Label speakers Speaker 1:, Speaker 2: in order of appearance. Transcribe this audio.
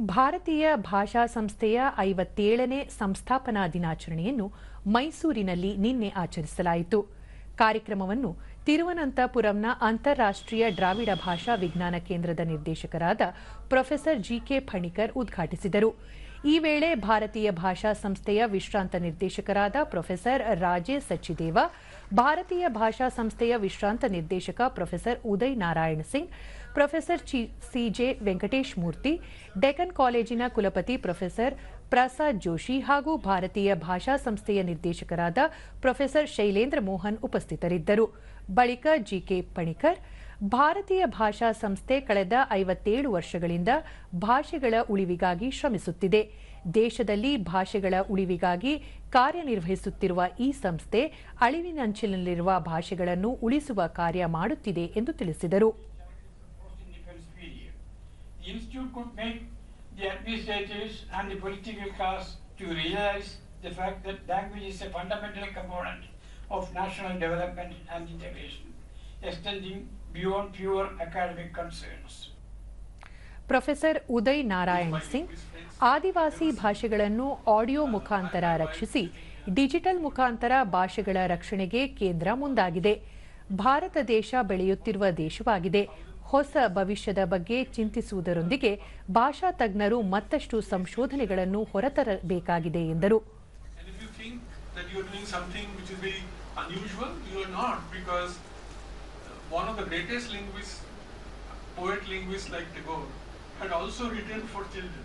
Speaker 1: ಭಾರತೀಯ ಭಾಷಾ ಸಂಸ್ಥೆಯ ಐವತ್ತೇಳನೇ ಸಂಸ್ಥಾಪನಾ ದಿನಾಚರಣೆಯನ್ನು ಮೈಸೂರಿನಲ್ಲಿ ನಿನ್ನೆ ಆಚರಿಸಲಾಯಿತು. ಕಾರ್ಯಕ್ರಮವನ್ನು ತಿರುವನಂತಪುರಂನ ಅಂತಾರಾಷ್ಟ್ರೀಯ ದ್ರಾವಿಡ ಭಾಷಾ ವಿಜ್ಞಾನ ಕೇಂದ್ರದ ನಿರ್ದೇಶಕರಾದ ಪ್ರೊಫೆಸರ್ ಜಿಕೆ ಫಣಿಕರ್ ಉದ್ಘಾಟಿಸಿದರು. ಈ ವೇಳೆ ಭಾರತೀಯ ಭಾಷಾ ಸಂಸ್ಥೆಯ ವಿಶ್ರಾಂತ ನಿರ್ದೇಶಕರಾದ ಪ್ರೊಫೆಸರ್ ರಾಜೇಶ್ ಸಚ್ಚಿದೇವ, ಭಾರತೀಯ ಭಾಷಾ ಸಂಸ್ಥೆಯ ವಿಶ್ರಾಂತ ನಿರ್ದೇಶಕ professor Uday Narayana Singh, professor C J Venkatesh Murthy, Deccan ಕಾಲೇಜಿನ ಕುಲಪತಿ ಪ್ರೊಫೆಸರ್ ಪ್ರಸಾದ್ ಜೋಶಿ ಹಾಗೂ ಭಾರತೀಯ ಭಾಷಾ ಸಂಸ್ಥೆಯ ನಿರ್ದೇಶಕರಾದ ಪ್ರೊಫೆಸರ್ ಶೈಲೇಂದ್ರ ಮೋಹನ್ ಉಪಸ್ಥಿತರಿದ್ದರು. ಬಳಿಕ ಜಿಕೆ ಪಣಿಕರ್ ಭಾರತೀಯ ಭಾಷಾ ಸಂಸ್ಥೆ ಕಳೆದ ಐವತ್ತೇಳು ವರ್ಷಗಳಿಂದ ಭಾಷೆಗಳ ಉಳಿವಿಗಾಗಿ ಶ್ರಮಿಸುತ್ತಿದೆ. ದೇಶದಲ್ಲಿ ಭಾಷೆಗಳ ಉಳಿವಿಗಾಗಿ ಕಾರ್ಯನಿರ್ವಹಿಸುತ್ತಿರುವ ಈ ಸಂಸ್ಥೆ ಅಳಿವಿನಂಚಿನಲ್ಲಿರುವ ಭಾಷೆಗಳನ್ನು ಉಳಿಸುವ ಕಾರ್ಯ ಮಾಡುತ್ತಿದೆ ಎಂದು ತಿಳಿಸಿದರು.
Speaker 2: Extending beyond pure academic concerns.
Speaker 1: Professor Uday Narayan Singh Adivasi ಭಾಷೆಗಳನ್ನು ಆಡಿಯೋ ಮುಖಾಂತರ ರಕ್ಷಿಸಿ ಡಿಜಿಟಲ್ ಮುಖಾಂತರ ಭಾಷೆಗಳ ರಕ್ಷಣೆಗೆ ಕೇಂದ್ರ ಮುಂದಾಗಿದೆ. ಭಾರತ ದೇಶ ಬೆಳೆಯುತ್ತಿರುವ ದೇಶವಾಗಿದೆ. ಹೊಸ ಭವಿಷ್ಯದ ಬಗ್ಗೆ ಚಿಂತಿಸುವುದರೊಂದಿಗೆ ಭಾಷಾ ತಜ್ಞರು ಮತ್ತಷ್ಟು ಸಂಶೋಧನೆಗಳನ್ನು ಹೊರತರಬೇಕಾಗಿದೆ ಎಂದರು.
Speaker 3: That you're doing something which is very unusual, you are not because one of the greatest linguists, poet linguists like Tagore, had also written for children.